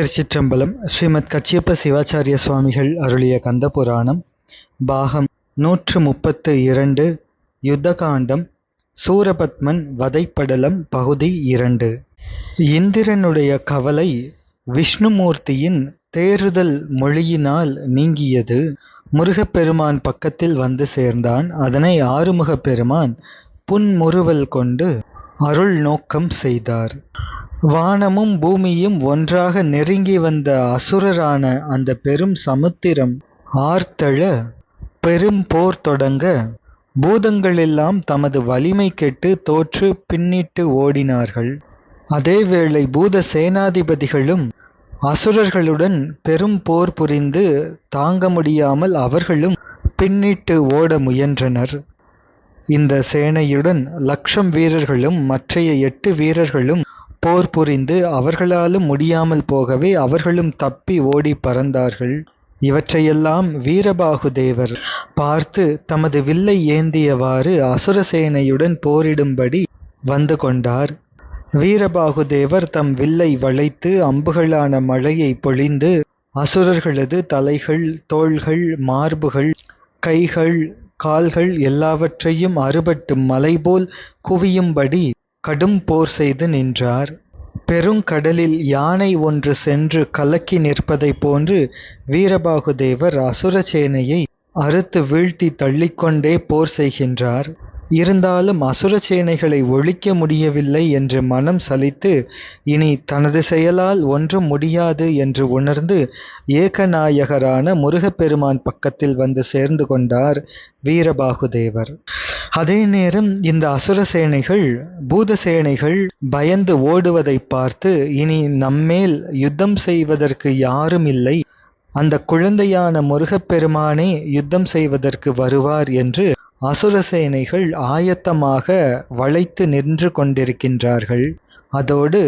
திருச்சிற்றம்பலம் ஸ்ரீமத் கச்சியப்ப சிவாச்சாரிய சுவாமிகள் அருளிய கந்த புராணம் பாகம் நூற்று முப்பத்து இரண்டு யுத்தகாண்டம் சூரபத்மன் வதைப்படலம் பகுதி இரண்டு. இந்திரனுடைய கவலை விஷ்ணுமூர்த்தியின் தேறுதல் மொழியினால் நீங்கியது. முருகப்பெருமான் பக்கத்தில் வந்து சேர்ந்தான். அதனை ஆறுமுகப் பெருமான் புன்முறுவல் கொண்டு அருள் நோக்கம் செய்தார். வானமும் பூமியும் ஒன்றாக நெருங்கி வந்த அசுரரான அந்த பெரும் சமுத்திரம் ஆர்த்தழ பெரும் போர் தொடங்க பூதங்களெல்லாம் தமது வலிமை கெட்டு தோற்று பின்னிட்டு ஓடினார்கள். அதேவேளை பூத சேனாதிபதிகளும் அசுரர்களுடன் பெரும் போர் புரிந்து தாங்க முடியாமல் அவர்களும் பின்னிட்டு ஓட முயன்றனர். இந்த சேனையுடன் லட்சம் வீரர்களும் மற்றைய எட்டு வீரர்களும் போர் புரிந்து அவர்களாலும் முடியாமல் போகவே அவர்களும் தப்பி ஓடி பறந்தார்கள். இவற்றையெல்லாம் வீரபாகு தேவர் பார்த்து தமது வில்லை ஏந்தியவாறு அசுரசேனையுடன் போரிடும்படி வந்து கொண்டார். வீரபாகு தேவர் தம் வில்லை வளைத்து அம்புகளான மழையை பொழிந்து அசுரர்களது தலைகள் தோள்கள் மார்புகள் கைகள் கால்கள் எல்லாவற்றையும் அறுபட்டு மலைபோல் குவியும்படி கடும் போர் செய்து நின்றார். பெருங்கடலில் யானை ஒன்று சென்று கலக்கி நிற்பதைப் போன்று வீரபாகுதேவர் அசுரசேனையை அறுத்து வீழ்த்தி தள்ளிக்கொண்டே போர் செய்கின்றார். இருந்தாலும் அசுர சேனைகளை ஒழிக்க முடியவில்லை என்று மனம் சலித்து இனி தனது செயலால் ஒன்றும் முடியாது என்று உணர்ந்து ஏகநாயகரான முருகப்பெருமான் பக்கத்தில் வந்து சேர்ந்து கொண்டார் வீரபாகுதேவர். அதே நேரம் இந்த அசுர சேனைகள் பூதசேனைகள் பயந்து ஓடுவதை பார்த்து இனி நம்மேல் யுத்தம் செய்வதற்கு யாரும் இல்லை. அந்த குழந்தையான முருகப்பெருமானே யுத்தம் செய்வதற்கு வருவார் என்று அசுரசேனைகள் ஆயத்தமாக வளைத்து நின்று கொண்டிருக்கின்றார்கள். அதோடு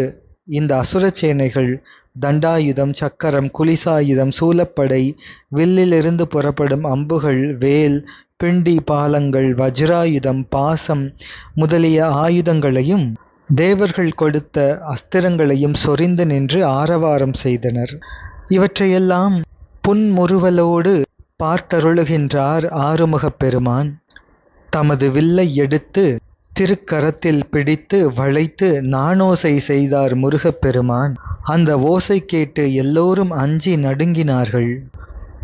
இந்த அசுர சேனைகள் தண்டாயுதம் சக்கரம் குலிசாயுதம் சூலப்படை வில்லிலிருந்து புறப்படும் அம்புகள் வேல் பிண்டி பாலங்கள் வஜ்ராயுதம் பாசம் முதலிய ஆயுதங்களையும் தேவர்கள் கொடுத்த அஸ்திரங்களையும் சொரிந்து நின்று ஆரவாரம் செய்தனர். இவற்றையெல்லாம் புன்முறுவலோடு பார்த்தருளுகின்றார் ஆறுமுகப் பெருமான். தமது வில்லை எடுத்து திருக்கரத்தில் பிடித்து வளைத்து நாணோசை செய்தார் முருகப்பெருமான். அந்த ஓசை கேட்டு எல்லோரும் அஞ்சி நடுங்கினார்கள்.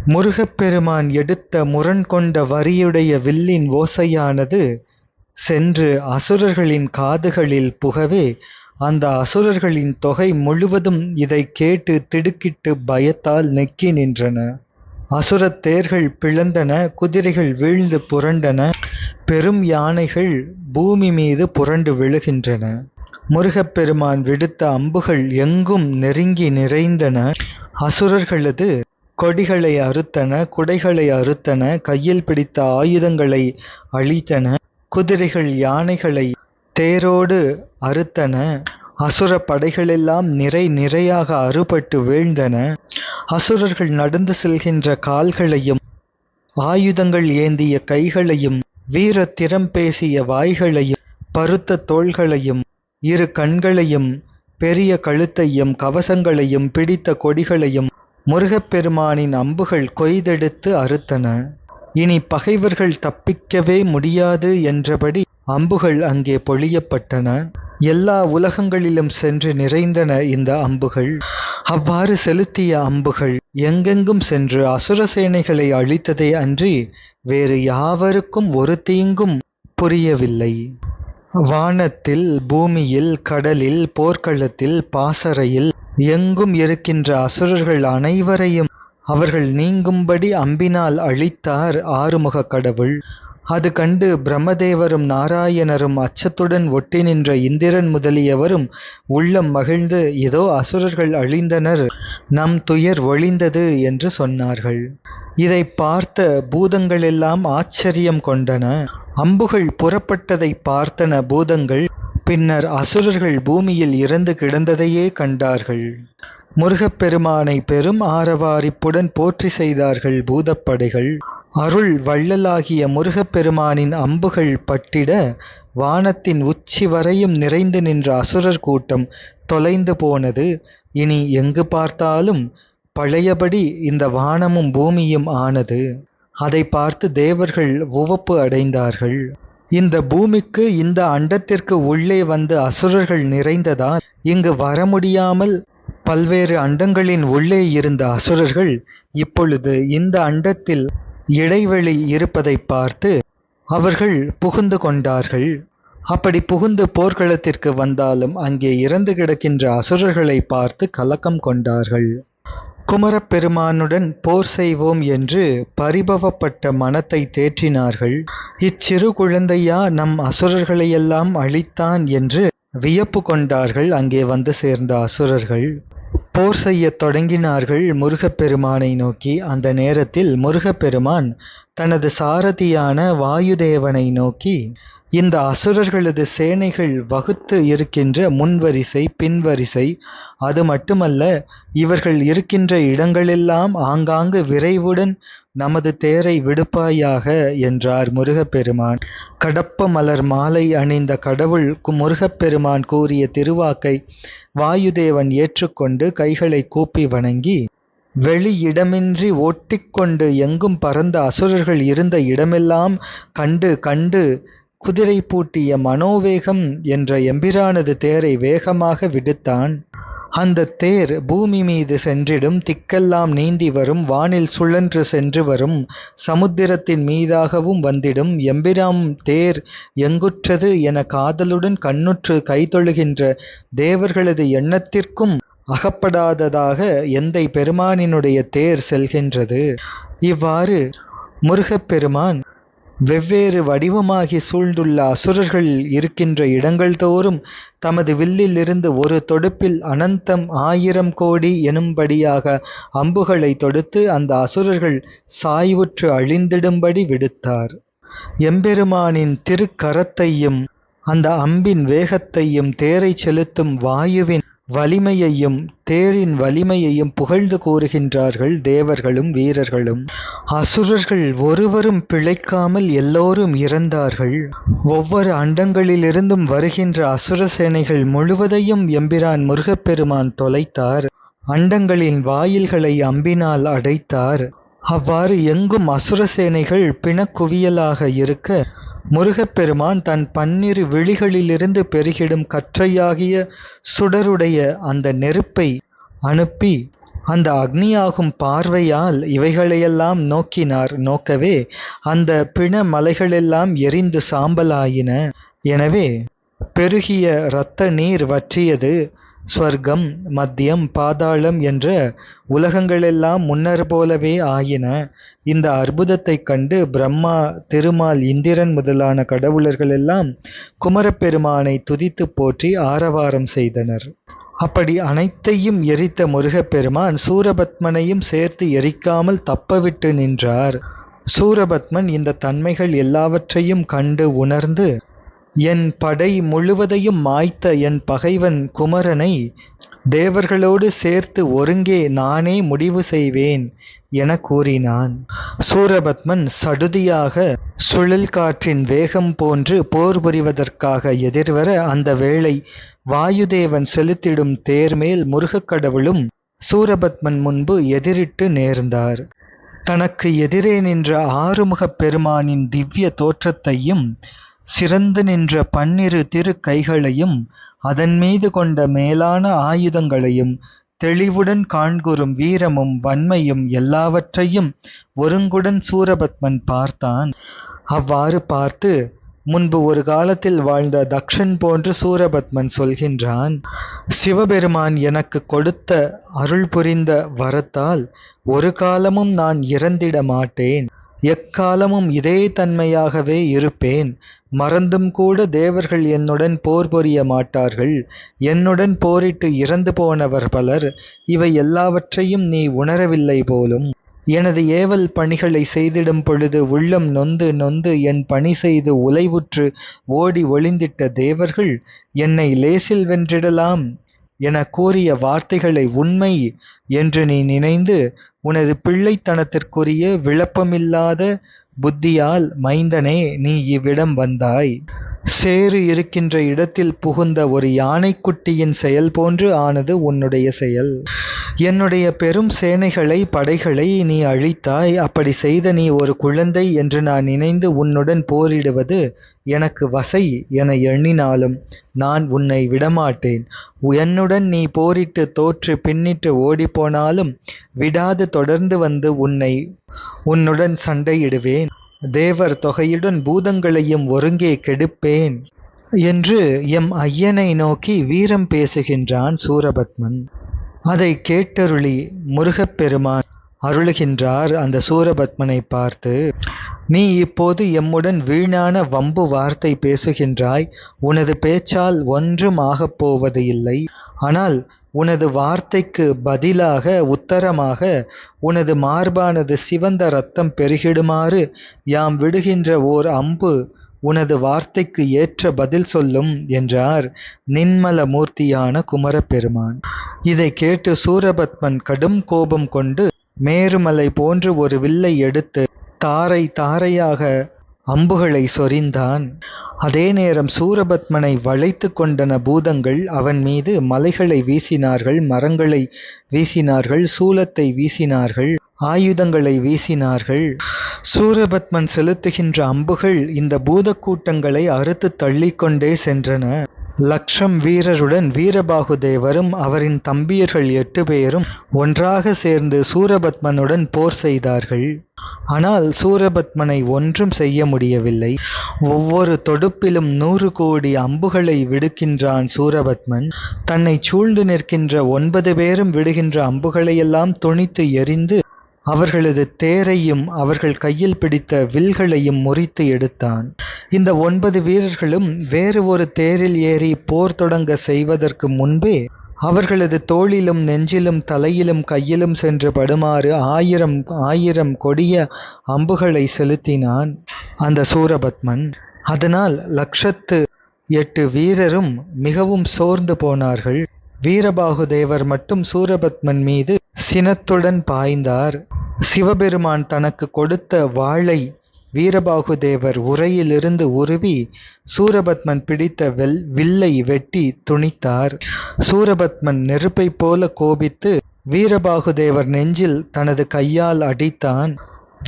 முருகப்பெருமான் எடுத்த முரண் கொண்ட வரியுடைய வில்லின் ஓசையானது சென்று அசுரர்களின் காதுகளில் புகவே அந்த அசுரர்களின் தொகை முழுவதும் இதை கேட்டு திடுக்கிட்டு பயத்தால் நெக்கி நின்றன. அசுரத் தேர்கள் பிளந்தன குதிரைகள் வீழ்ந்து புரண்டன. பெரும் யானைகள் பூமி மீது புரண்டு விழுகின்றன. முருகப்பெருமான் விடுத்த அம்புகள் எங்கும் நெருங்கி நிறைந்தன. அசுரர்களது கொடிகளை அறுத்தன குடைகளை அறுத்தன கையில் பிடித்த ஆயுதங்களை அழித்தன குதிரைகள் யானைகளை தேரோடு அறுத்தன அசுர படைகளெல்லாம் நிறை நிறையாக அறுபட்டு வீழ்ந்தன. அசுரர்கள் நடந்து செல்கின்ற கால்களையும் ஆயுதங்கள் ஏந்திய கைகளையும் வீர திறம் பேசிய வாய்களையும் பருத்த தோள்களையும் இரு கண்களையும் பெரிய கழுத்தையும் கவசங்களையும் பிடித்த கொடிகளையும் முருகப்பெருமானின் அம்புகள் கொய்தெடுத்து அறுத்தன. இனி பகைவர்கள் தப்பிக்கவே முடியாது என்றபடி அம்புகள் அங்கே பொழியப்பட்டன. எல்லா உலகங்களிலும் சென்று நிறைந்தன இந்த அம்புகள். அவ்வாறு செலுத்திய அம்புகள் எங்கெங்கும் சென்று அசுர சேனைகளை அழித்ததே அன்றி வேறு யாவருக்கும் ஒரு தீங்கும் புரியவில்லை. வானத்தில் பூமியில் கடலில் போர்க்களத்தில் பாசறையில் எங்கும் இருக்கின்ற அசுரர்கள் அனைவரையும் அவர்கள் நீங்கும்படி அம்பினால் அழித்தார் ஆறுமுக கடவுள். அது கண்டு பிரம்மதேவரும் நாராயணரும் அச்சத்துடன் ஒட்டி நின்ற இந்திரன் முதலியவரும் உள்ளம் மகிழ்ந்து இதோ அசுரர்கள் அழிந்தனர் நம் துயர் ஒழிந்தது என்று சொன்னார்கள். இதை பார்த்த பூதங்களெல்லாம் ஆச்சரியம் கொண்டன. அம்புகள் புறப்பட்டதை பார்த்தன பூதங்கள் பின்னர் அசுரர்கள் பூமியில் இறந்து கிடந்ததையே கண்டார்கள். முருகப்பெருமானை பெரும் ஆரவாரிப்புடன் போற்றி செய்தார்கள் பூதப்படைகள். அருள் வள்ளலாகிய முருகப்பெருமானின் அம்புகள் பட்டிட வானத்தின் உச்சி வரையும் நிறைந்து நின்ற அசுரர் கூட்டம் தொலைந்து போனது. இனி எங்கு பார்த்தாலும் பழையபடி இந்த வானமும் பூமியும் ஆனது. அதை பார்த்து தேவர்கள் உவப்பு அடைந்தார்கள். இந்த பூமிக்கு இந்த அண்டத்திற்கு உள்ளே வந்து அசுரர்கள் நிறைந்ததால் இங்கு வர முடியாமல் பல்வேறு அண்டங்களின் உள்ளே இருந்த அசுரர்கள் இப்பொழுது இந்த அண்டத்தில் இடைவெளி இருப்பதை பார்த்து அவர்கள் புகுந்து கொண்டார்கள். அப்படி புகுந்து போர்க்களத்திற்கு வந்தாலும் அங்கே இறந்து கிடக்கின்ற அசுரர்களை பார்த்து கலக்கம் கொண்டார்கள். குமரப்பெருமானுடன் போர் செய்வோம் என்று பரிபவப்பட்ட மனத்தை தேற்றினார்கள். இச்சிறு குழந்தையா நம் அசுரர்களையெல்லாம் அழித்தான் என்று வியப்பு கொண்டார்கள். அங்கே வந்து சேர்ந்த அசுரர்கள். போர் செய்யத் தொடங்கினார்கள் முருகப்பெருமானை நோக்கி. அந்த நேரத்தில் முருகப்பெருமான் தனது சாரதியான வாயுதேவனை நோக்கி இந்த அசுரர்களது சேனைகள் வகுத்து இருக்கின்ற முன்வரிசை பின்வரிசை அது மட்டுமல்ல இவர்கள் இருக்கின்ற இடங்களெல்லாம் ஆங்காங்கு விரைவுடன் நமது தேரை விடுப்பாயாக என்றார் முருகப்பெருமான். கடப்ப மலர் மாலை அணிந்த கடவுள் கு- முருகப்பெருமான் கூறிய திருவாக்கை வாயுதேவன் ஏற்றுக்கொண்டு கைகளை கூப்பி வணங்கி வெளியிடமின்றி ஓட்டிக்கொண்டு எங்கும் பறந்த அசுரர்கள் இருந்த இடமெல்லாம் கண்டு கண்டு குதிரை பூட்டிய மனோவேகம் என்ற எம்பிரானது தேரை வேகமாக விடுத்தான். அந்த தேர் பூமி மீது சென்றிடும் திக்கெல்லாம் நீந்தி வரும் வானில் சுழன்று சென்று வரும் சமுத்திரத்தின் மீதாகவும் வந்திடும். எம்பிராம் தேர் எங்குற்றது என காதலுடன் கண்ணுற்று கைதொழுகின்ற தேவர்களது எண்ணத்திற்கும் அகப்படாததாக எந்தை பெருமானினுடைய தேர் செல்கின்றது. இவ்வாறு முருகப்பெருமான் வெவ்வேறு வடிவமாகி சூழ்ந்துள்ள அசுரர்கள் இருக்கின்ற இடங்கள் தோறும் தமது வில்லிலிருந்து ஒரு தொடுப்பில் அனந்தம் ஆயிரம் கோடி எனும்படியாக அம்புகளை தொடுத்து அந்த அசுரர்கள் சாய்வுற்று அழிந்திடும்படி விடுத்தார். எம்பெருமானின் திருக்கரத்தையும் அந்த அம்பின் வேகத்தையும் தேரை செலுத்தும் வாயுவின் வலிமையையும் தேரின் வலிமையையும் புகழ்ந்து கூறுகின்றார்கள் தேவர்களும் வீரர்களும். அசுரர்கள் ஒருவரும் பிழைக்காமல் எல்லோரும் இறந்தார்கள். ஒவ்வொரு அண்டங்களிலிருந்தும் வருகின்ற அசுர சேனைகள் முழுவதையும் எம்பிரான் முருகப்பெருமான் தொலைத்தார். அண்டங்களின் வாயில்களை அம்பினால் அடைத்தார். அவ்வாறு எங்கும் அசுர சேனைகள் பிணக்குவியலாக இருக்க முருகப்பெருமான் தன் பன்னிரு விழிகளிலிருந்து பெருகிடும் கற்றையாகிய சுடருடைய அந்த நெருப்பை அனுப்பி அந்த அக்னியாகும் பார்வையால் இவைகளையெல்லாம் நோக்கினார். நோக்கவே அந்த பிண மலைகளெல்லாம் எரிந்து சாம்பலாயின. எனவே பெருகிய இரத்த நீர் வற்றியது. ஸ்வர்க்கம் மத்தியம் பாதாளம் என்ற உலகங்களெல்லாம் முன்னர் போலவே ஆயின. இந்த அற்புதத்தைக் கண்டு பிரம்மா திருமால் இந்திரன் முதலான கடவுளர்களெல்லாம் குமரப்பெருமானை துதித்து போற்றி ஆரவாரம் செய்தனர். அப்படி அனைத்தையும் எரித்த முருகப்பெருமான் சூரபத்மனையும் சேர்த்து எரிக்காமல் தப்பவிட்டு நின்றார். சூரபத்மன் இந்த தன்மைகள் எல்லாவற்றையும் கண்டு உணர்ந்து என் படை முழுவதையும் மாய்த்த என் பகைவன் குமரனை தேவர்களோடு சேர்த்து ஒருங்கே நானே முடிவு செய்வேன் என கூறினான். சூரபத்மன் சடுதியாக சுழல் காற்றின் வேகம் போன்று போர் புரிவதற்காக எதிர்வர அந்த வேளை வாயுதேவன் செலுத்திடும் தேர்மேல் முருகக்கடவுளும் சூரபத்மன் முன்பு எதிரிட்டு நேர்ந்தார். தனக்கு எதிரே நின்ற ஆறுமுகப் பெருமானின் திவ்ய தோற்றத்தையும் சிறந்து நின்ற பன்னிரு திரு கைகளையும் அதன் மீது கொண்ட மேலான ஆயுதங்களையும் தெளிவுடன் காண்குறும் வீரமும் வன்மையும் எல்லாவற்றையும் ஒருங்குடன் சூரபத்மன் பார்த்தான். அவ்வாறு பார்த்து முன்பு ஒரு காலத்தில் வாழ்ந்த தக்ஷன் போன்று சூரபத்மன் சொல்கின்றான் சிவபெருமான் எனக்கு கொடுத்த அருள் புரிந்த வரத்தால் ஒரு காலமும் நான் இறந்திட மாட்டேன். எக்காலமும் இதே தன்மையாகவே இருப்பேன். மறந்தும் கூட தேவர்கள் என்னுடன் போர் புரிய மாட்டார்கள். என்னுடன் போரிட்டு இறந்து போனவர் பலர் இவை எல்லாவற்றையும் நீ உணரவில்லை போலும். எனது ஏவல் பணிகளை செய்திடும் பொழுது உள்ளம் நொந்து நொந்து என் பணி செய்து உலைவுற்று ஓடி ஒளிந்திட்ட தேவர்கள் என்னை லேசில் வென்றிடலாம் என கூறிய வார்த்தைகளை உண்மை என்று நீ நினைந்து உனது பிள்ளைத்தனத்திற்குரிய விளப்பமில்லாத புத்தியால் மைந்தனே நீ இவ்விடம் வந்தாய். சேறு இருக்கின்ற இடத்தில் புகுந்த ஒரு யானைக்குட்டியின் செயல் போன்று ஆனது உன்னுடைய செயல். என்னுடைய பெரும் சேனைகளை படைகளை நீ அழித்தாய். அப்படி செய்த நீ ஒரு குழந்தை என்று நான் நினைந்து உன்னுடன் போரிடுவது எனக்கு வசை என எண்ணினாலும் நான் உன்னை விடமாட்டேன். என்னுடன் நீ போரிட்டு தோற்று பின்னிட்டு ஓடிப்போனாலும் விடாது தொடர்ந்து வந்து உன்னை உன்னுடன் சண்டையிடுவேன். தேவர் தொகையுடன் பூதங்களையும் ஒருங்கே கெடுப்பேன் என்று எம் ஐயனை நோக்கி வீரம் பேசுகின்றான் சூரபத்மன். அதை கேட்டருளி முருகப்பெருமான் அருளுகின்றார் அந்த சூரபத்மனை பார்த்து நீ இப்போது எம்முடன் வீணான வம்பு வார்த்தை பேசுகின்றாய். உனது பேச்சால் ஒன்றும் ஆகப் போவது இல்லை. ஆனால் உனது வார்த்தைக்கு பதிலாக உத்தரமாக உனது மார்பானது சிவந்த ரத்தம் பெருகிடுமாறு யாம் விடுகின்ற ஓர் அம்பு உனது வார்த்தைக்கு ஏற்ற பதில் சொல்லும் என்றார் நின்மல மூர்த்தியான குமரப்பெருமான். இதை கேட்டு சூரபத்மன் கடும் கோபம் கொண்டு மேருமலை போன்று ஒரு வில்லை எடுத்து தாரை தாரையாக அம்புகளை சொரிந்தான். அதே நேரம் சூரபத்மனை வளைத்து கொண்டன பூதங்கள் அவன் மீது மலைகளை வீசினார்கள் மரங்களை வீசினார்கள் சூலத்தை வீசினார்கள் ஆயுதங்களை வீசினார்கள். சூரபத்மன் செலுத்துகின்ற அம்புகள் இந்த பூதக்கூட்டங்களை அறுத்து தள்ளிக்கொண்டே சென்றன. லக்ஷம் வீரருடன் வீரபாகுதேவரும் அவரின் தம்பியர்கள் எட்டு பேரும் ஒன்றாக சேர்ந்து சூரபத்மனுடன் போர் செய்தார்கள். ஆனால் சூரபத்மனை ஒன்றும் செய்ய முடியவில்லை. ஒவ்வொரு தொடுப்பிலும் நூறு கோடி அம்புகளை விடுக்கின்றான் சூரபத்மன். தன்னை சூழ்ந்து நிற்கின்ற ஒன்பது பேரும் விடுகின்ற அம்புகளையெல்லாம் துணித்து எறிந்து அவர்களது தேரையும் அவர்கள் கையில் பிடித்த வில்களையும் முறித்து எடுத்தான். இந்த ஒன்பது வீரர்களும் வேறு ஒரு தேரில் ஏறி போர் தொடங்க செய்வதற்கு முன்பே அவர்களது தோளிலும் நெஞ்சிலும் தலையிலும் கையிலும் சென்று படுமாறு ஆயிரம் ஆயிரம் கொடிய அம்புகளை செலுத்தினான் அந்த சூரபத்மன். அதனால் லட்சத்து எட்டு வீரரும் மிகவும் சோர்ந்து போனார்கள். வீரபாகு தேவர் மட்டும் சூரபத்மன் மீது சினத்துடன் பாய்ந்தார். சிவபெருமான் தனக்கு கொடுத்த வாளை வீரபாகுதேவர் உரையிலிருந்து உருவி சூரபத்மன் பிடித்த வெல் வில்லை வெட்டி துணித்தார். சூரபத்மன் நெருப்பைப் போல கோபித்து வீரபாகுதேவர் நெஞ்சில் தனது கையால் அடித்தான்.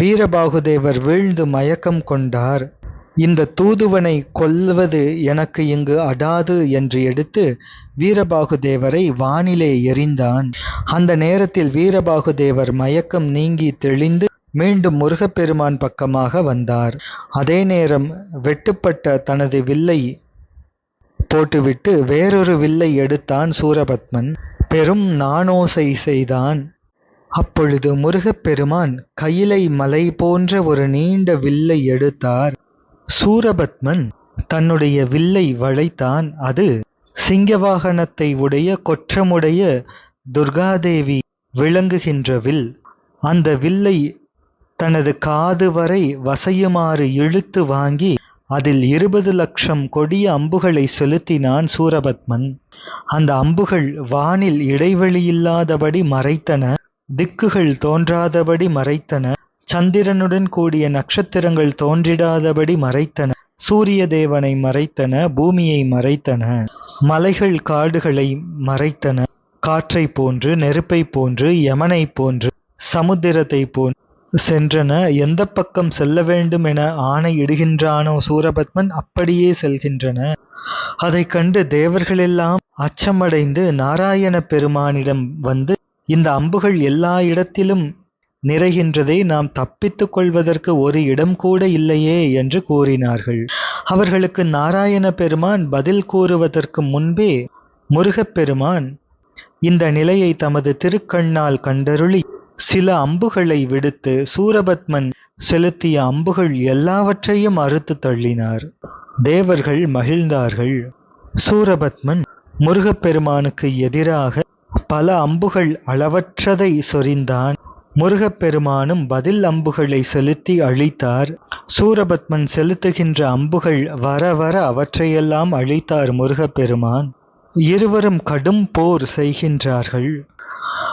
வீரபாகுதேவர் வீழ்ந்து மயக்கம் கொண்டார். இந்த தூதுவனை கொல்வது எனக்கு இங்கு அடாது என்று எடுத்து வீரபாகுதேவரை வானிலே எறிந்தான். அந்த நேரத்தில் வீரபாகுதேவர் மயக்கம் நீங்கி தெளிந்து மீண்டும் முருகப்பெருமான் பக்கமாக வந்தார். அதே நேரம் வெட்டுப்பட்ட தனது வில்லை போட்டுவிட்டு வேறொரு வில்லை எடுத்தான் சூரபத்மன். பெரும் நாணோசை செய்தான். அப்பொழுது முருகப்பெருமான் கையிலை மலை போன்ற ஒரு நீண்ட வில்லை எடுத்தார். சூரபத்மன் தன்னுடைய வில்லை வளைத்தான். அது சிங்கவாகனத்தை உடைய கொற்றமுடைய துர்காதேவி விளங்குகின்ற வில். அந்த வில்லை தனது காது வரை வசையுமாறு இழுத்து வாங்கி அதில் இருபது லட்சம் கொடிய அம்புகளை செலுத்தினான் சூரபத்மன். அந்த அம்புகள் வானில் இடைவெளியில்லாதபடி மறைத்தன திக்குகள் தோன்றாதபடி மறைத்தன. சந்திரனுடன் கூடிய நட்சத்திரங்கள் தோன்றிடாதபடி மறைத்தன. சூரிய தேவனை மறைத்தன பூமியை மறைத்தன மலைகள் காடுகளை மறைத்தன. காற்றை போன்று நெருப்பை போன்று யமனை போன்று சமுத்திரத்தை போன்று சென்றன. எந்த பக்கம் செல்ல வேண்டும் என ஆணையிடுகின்றானோ சூரபத்மன் அப்படியே செல்கின்றன. அதை கண்டு தேவர்களெல்லாம் அச்சமடைந்து நாராயண பெருமானிடம் வந்து இந்த அம்புகள் எல்லா இடத்திலும் நிறைகின்றதை நாம் தப்பித்துக் கொள்வதற்கு ஒரு இடம் கூட இல்லையே என்று கூறினார்கள். அவர்களுக்கு நாராயண பெருமான் பதில் கூறுவதற்கு முன்பே முருகப்பெருமான் இந்த நிலையை தமது திருக்கண்ணால் கண்டருளி சில அம்புகளை விடுத்து சூரபத்மன் செலுத்திய அம்புகள் எல்லாவற்றையும் அறுத்து தள்ளினார். தேவர்கள் மகிழ்ந்தார்கள். சூரபத்மன் முருகப்பெருமானுக்கு எதிராக பல அம்புகள் அளவற்றதை சொரிந்தான். முருகப்பெருமானும் பதில் அம்புகளை செலுத்தி அழித்தார். சூரபத்மன் செலுத்துகின்ற அம்புகள் வர வர அவற்றையெல்லாம் அழித்தார் முருகப்பெருமான். இருவரும் கடும் போர் செய்கின்றார்கள்.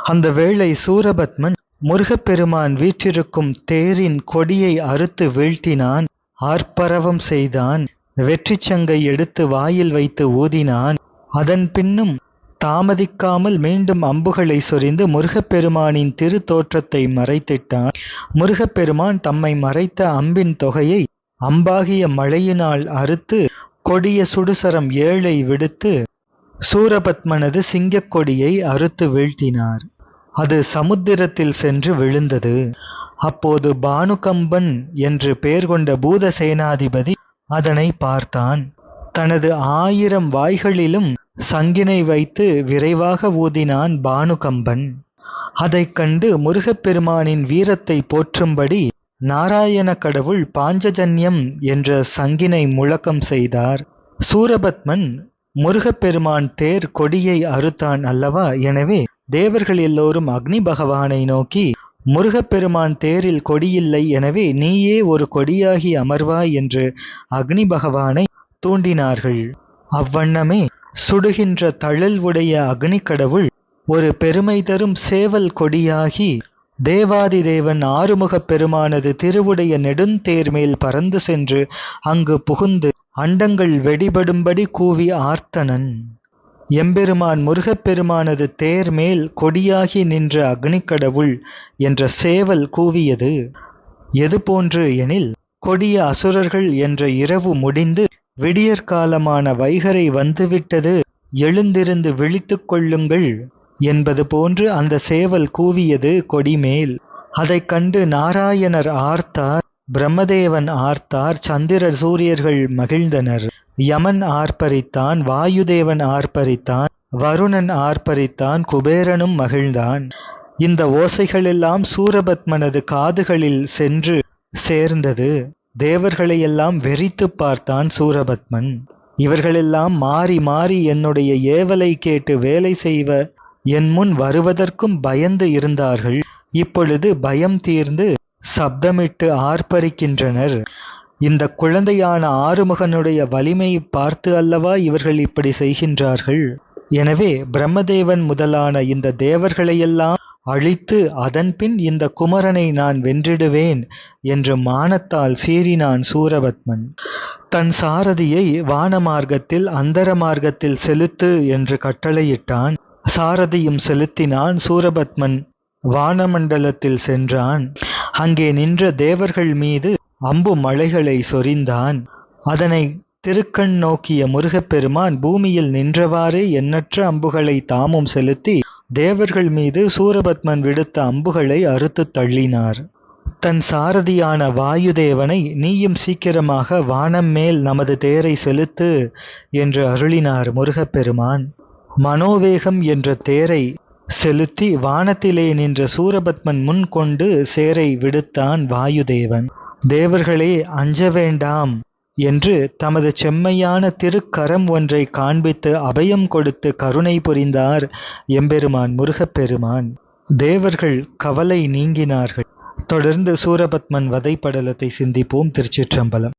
அந்த வேளை சூரபத்மன் முருகப்பெருமான் வீற்றிருக்கும் தேரின் கொடியை அறுத்து வீழ்த்தினான். ஆர்ப்பரவம் செய்தான். வெற்றிச் சங்கை எடுத்து வாயில் வைத்து ஊதினான். அதன் பின்னும் தாமதிக்காமல் மீண்டும் அம்புகளை சொரிந்து முருகப்பெருமானின் திரு தோற்றத்தை மறைத்திட்டான். முருகப்பெருமான் தம்மை மறைத்த அம்பின் தொகையை அம்பாகிய மழையினால் அறுத்து கொடிய சுடுசரம் ஏழை விடுத்து சூரபத்மனது சிங்கக் கொடியை அறுத்து வீழ்த்தினார். அது சமுத்திரத்தில் சென்று விழுந்தது. அப்போது பானுகம்பன் என்று பெயர் கொண்ட பூத சேனாதிபதி அதனை பார்த்தான். தனது ஆயிரம் வாய்களிலும் சங்கினை வைத்து விரைவாக ஊதினான் பானுகம்பன். அதைக் கண்டு முருகப்பெருமானின் வீரத்தை போற்றும்படி நாராயண கடவுள் பாஞ்சஜன்யம் என்ற சங்கினை முழக்கம் செய்தார். சூரபத்மன் முருகப்பெருமான் தேர் கொடியை அறுத்தான் அல்லவா? எனவே தேவர்கள் எல்லோரும் அக்னி பகவானை நோக்கி முருகப்பெருமான் தேரில் கொடியில்லை எனவே நீயே ஒரு கொடியாகி அமர்வாய் என்று அக்னி பகவானை தூண்டினார்கள். அவ்வண்ணமே சுடுகின்ற தழல் உடைய அக்னி கடவுள் ஒரு பெருமை தரும் சேவல் கொடியாகி தேவாதி தேவன் ஆறுமுகப் பெருமானது திருவுடைய நெடுந்தேர்மேல் பறந்து சென்று அங்கு புகுந்து அண்டங்கள் வெடிபடும்படி கூவி ஆர்த்தனன். எம்பெருமான் முருகப்பெருமானது தேர் மேல் கொடியாகி நின்ற அக்னிக்கடவுள் என்ற சேவல் கூவியது. எது போன்று எனில் கொடிய அசுரர்கள் என்ற இரவு முடிந்து விடியற்காலமான வைகரை வந்துவிட்டது. எழுந்திருந்து விழித்துக் கொள்ளுங்கள் என்பது போன்று அந்த சேவல் கூவியது கொடிமேல். அதைக் கண்டு நாராயணர் ஆர்த்தார் பிரம்மதேவன் ஆர்த்தார் சந்திரர் சூரியர்கள் மகிழ்ந்தனர். யமன் ஆர்ப்பரித்தான் வாயுதேவன் ஆர்ப்பரித்தான் வருணன் ஆர்ப்பரித்தான் குபேரனும் மகிழ்ந்தான். இந்த ஓசைகளெல்லாம் சூரபத்மனது காதுகளில் சென்று சேர்ந்தது. தேவர்களையெல்லாம் வெறித்துப் பார்த்தான் சூரபத்மன். இவர்களெல்லாம் மாறி மாறி என்னுடைய ஏவலை கேட்டு வேலை செய்வ என் முன் வருவதற்கும் பயந்து இருந்தார்கள். இப்பொழுது பயம் தீர்ந்து சப்தமிட்டு ஆர்ப்பரிக்கின்றனர். இந்த குழந்தையான ஆறுமுகனுடைய வலிமையை பார்த்து அல்லவா இவர்கள் இப்படி செய்கின்றார்கள்? எனவே பிரம்மதேவன் முதலான இந்த தேவர்களையெல்லாம் அழித்து அதன்பின் இந்த குமரனை நான் வென்றிடுவேன் என்று மானத்தால் சீறினான் சூரபத்மன். தன் சாரதியை வான மார்க்கத்தில் அந்தர மார்க்கத்தில் செலுத்து என்று கட்டளையிட்டான். சாரதியும் செலுத்தினான் சூரபத்மன். வானமண்டலத்தில் சென்றான். அங்கே நின்ற தேவர்கள் மீது அம்பு மலைகளை சொரிந்தான். அதனை திருக்கண் நோக்கிய முருகப்பெருமான் பூமியில் நின்றவாறே எண்ணற்ற அம்புகளை தாமும் செலுத்தி தேவர்கள் மீது சூரபத்மன் விடுத்த அம்புகளை அறுத்து தள்ளினார். தன் சாரதியான வாயுதேவனை நீயும் சீக்கிரமாக வானம் மேல் நமது தேரை செலுத்து என்று அருளினார் முருகப்பெருமான். மனோவேகம் என்ற தேரை செலுத்தி வானத்திலே நின்ற சூரபத்மன் முன் கொண்டு சேரை விடுத்தான் வாயுதேவன். தேவர்களே அஞ்ச வேண்டாம். என்று தமது செம்மையான திருக்கரம் ஒன்றை காண்பித்து அபயம் கொடுத்து கருணை புரிந்தார் எம்பெருமான் முருகப்பெருமான். தேவர்கள் கவலை நீங்கினார்கள். தொடர்ந்து சூரபத்மன் வதைப்படலத்தை சிந்திப்போம் திருச்சிற்றம்பலம்.